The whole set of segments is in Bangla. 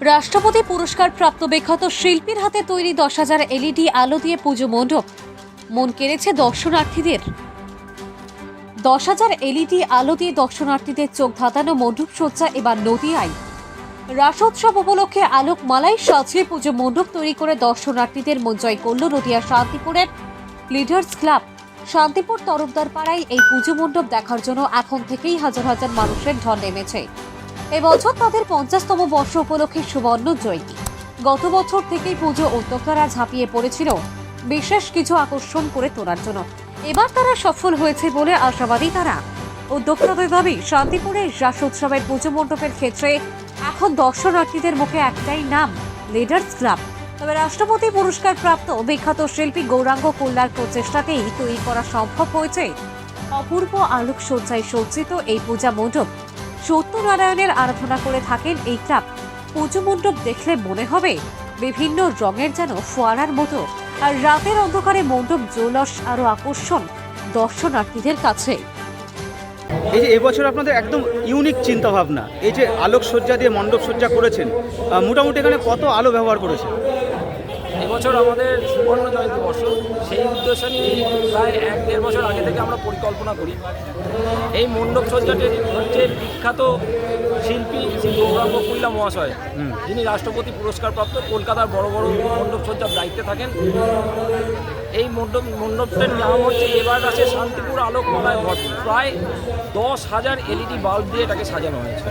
রাষ্ট্রপতি পুরস্কার প্রাপ্ত বিখ্যাত শিল্পীর হাতে তৈরি দশ হাজার এলইডি আলো দিয়ে পুজো মণ্ডপ। মন কেড়েছে দর্শনার্থীদের। দশ হাজার এলইডি আলো দিয়ে দর্শনার্থীদের চোখ ধাঁধানো মণ্ডপ সজ্জা এবার নদিয়ায়। রাসোৎসব উপলক্ষে আলোক মালাই সাজিয়ে পুজো মণ্ডপ তৈরি করে দর্শনার্থীদের মন জয় করল নদিয়া শান্তিপুরের লিডার্স ক্লাব। শান্তিপুর তরফদার পাড়ায় এই পুজো মণ্ডপ দেখার জন্য এখন থেকেই হাজার হাজার মানুষের ঢল নেমেছে। এবছর তাদের পঞ্চাশতম বর্ষ উপলক্ষে সুবর্ণ জয়ন্তী। গত বছর থেকেই পুজো উদ্যোক্তারা ঝাঁপিয়ে পড়েছিল। বিশেষ কিছু আকর্ষণ করে তোলার জন্য। এবার তারা সফল হয়েছে বলে আশাবাদী তারা। উদ্যোক্তাদের দাবি শান্তিপুরের রাস উৎসবের পুজো মণ্ডপের ক্ষেত্রে এখন দর্শনার্থীদের মুখে একটাই নাম লিডার্স ক্লাব তবে রাষ্ট্রপতি পুরস্কার প্রাপ্ত বিখ্যাত শিল্পী গৌরাঙ্গ কল্যার প্রচেষ্টাতেই তৈরি করা সম্ভব হয়েছে। অপূর্ব আলোকসজ্জায় সজ্জিত এই পূজা মণ্ডপ। সত্যনারায়ণের আরাধনা করে থাকেন এই ক্লাব। পুজো মণ্ডপ দেখলে মনে হবে বিভিন্ন রঙের যেন ফোয়ারার মতো। আর রাতের অন্ধকারে মণ্ডপ জৌলস আরও আকর্ষণ দর্শনার্থীদের কাছে। এই যে এবছর আপনাদের একদম ইউনিক চিন্তা ভাবনা এই যে আলোক সজ্জা দিয়ে মণ্ডপ সজ্জা করেছেন মোটামুটি এখানে কত আলো ব্যবহার করেছেন? এবছর আমাদের সুবর্ণ জয়ন্তী বর্ষ সেই উদ্দেশ্য নিয়ে প্রায় এক দেড় বছর আগে থেকে আমরা পরিকল্পনা করি। এই মণ্ডপ সজ্জাটি হচ্ছে বিখ্যাত শিল্পী শ্রী গৌরাঙ্গ কুইলা মহাশয়। হুম। যিনি রাষ্ট্রপতি পুরস্কারপ্রাপ্ত কলকাতার বড় বড় মণ্ডপ সজ্জার দায়িত্বে থাকেন। এই মণ্ডপ মণ্ডপটার নাম হচ্ছে এবার আছে শান্তিপুর আলোকমালায় ভরপুর প্রায় দশ হাজার এলইডি বাল্ব দিয়ে এটাকে সাজানো হয়েছে।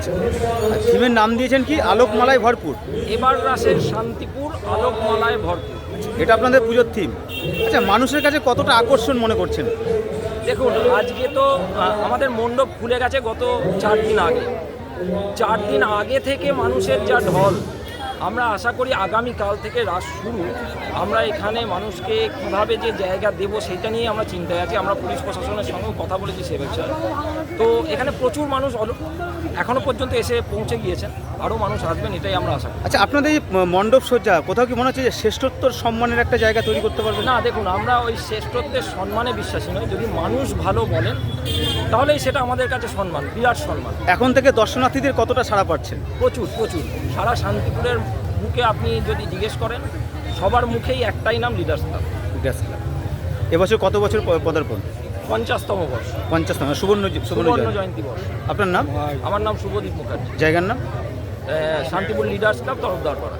থিমের নাম দিয়েছেন কি? আলোকমালায় ভরপুর। এবার আসে শান্তিপুর আলোকমালায় ভরপুর। এটা আপনাদের পুজোর থিম। আচ্ছা মানুষের কাছে কতটা আকর্ষণ মনে করছেন? দেখুন, আজকে তো আমাদের মণ্ডপ খুলে গেছে গত চার দিন আগে। চার দিন আগে থেকে মানুষের যা ঢল আমরা আশা করি আগামী কাল থেকে রাস শুরু। আমরা এখানে মানুষকে কীভাবে যে জায়গা দেবো সেটা নিয়ে আমরা চিন্তায় আছি। আমরা পুলিশ প্রশাসনের সঙ্গেও কথা বলেছি সে বিষয়ে তো এখানে প্রচুর মানুষ এখনও পর্যন্ত এসে পৌঁছে গিয়েছেন। আরও মানুষ আসবেন এটাই আমরা আশা করি। আচ্ছা আপনাদের মণ্ডপ সজ্জা কোথাও কি মনে হচ্ছে যে শ্রেষ্ঠত্বর সম্মানের একটা জায়গা তৈরি করতে পারবেন না দেখুন আমরা ওই শ্রেষ্ঠত্বের সম্মানে বিশ্বাসী নই। যদি মানুষ ভালো বলেন তাহলেই সেটা আমাদের কাছে সম্মান বিরাট সম্মান। এখন থেকে দর্শনার্থীদের কতটা সাড়া পাচ্ছেন? প্রচুর প্রচুর। সারা শান্তিপুরের বুকে আপনি যদি জিজ্ঞেস করেন সবার মুখেই একটাই নাম লিডার্স ক্লাব লিডার্স ক্লাব এবছর কত বছর পদার্পণ? পঞ্চাশতম বর্ষ। পঞ্চাশতম সুবর্ণ সুবর্ণ। জয়ন্তী। বর্ষ। আপনার নাম? আমার নাম শুভদীপ মুখার্জি। জায়গার নাম? শান্তিপুর লিডার্স ক্লাব তরফদার পাড়া।